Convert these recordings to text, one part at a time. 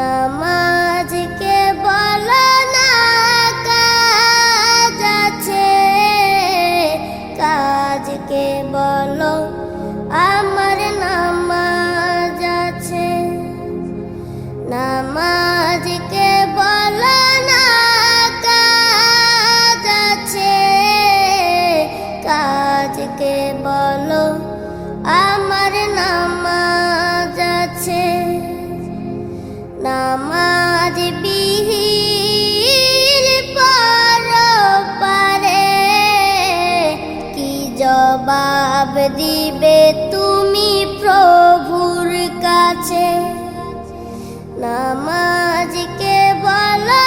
Namun তুমি প্রভুর কাছে নামাজকে বলো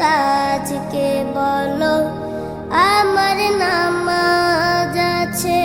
কাজকে বলো আমার নামাজ আছে।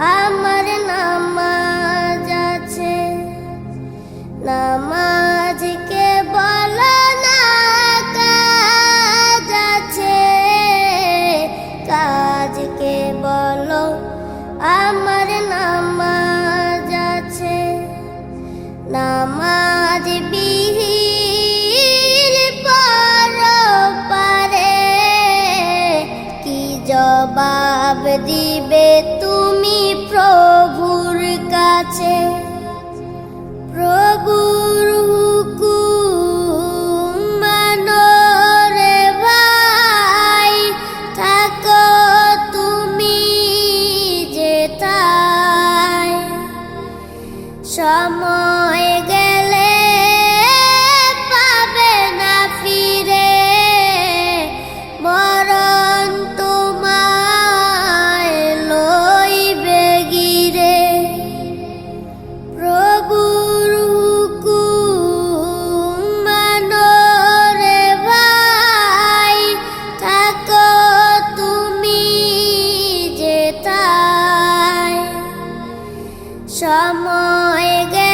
I'm সময় গে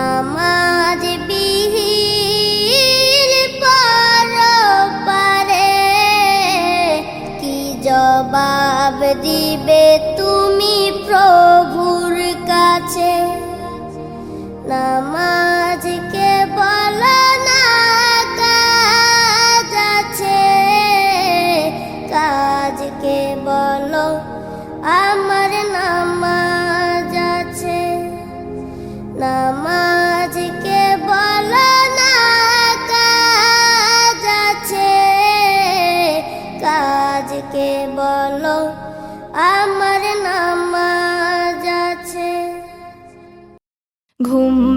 namah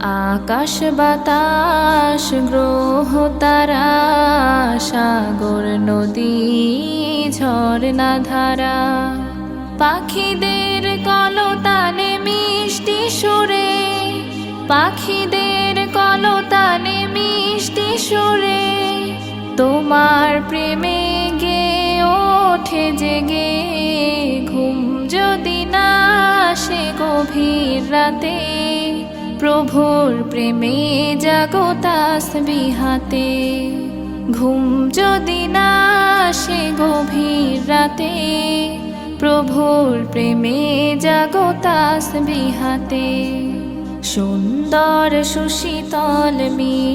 আকাশ বাতাস, গ্রহ, তারা, সাগর, নদী, ঝর্ণা, ধারা। পাখিদের কলতানে মিষ্টি সুরে, পাখিদের কলতানে মিষ্টি সুরে, তোমার প্রেমে গে ওঠে জেগে। ঘুম যদি না সে গভীর রাতে প্রভুর প্রেমে জাগতাস বিহাতে ঘুম যদি না সে গভীর রাতে, প্রভুর প্রেমে জাগতাস বিহাতে সুন্দর সুশীতল মিশ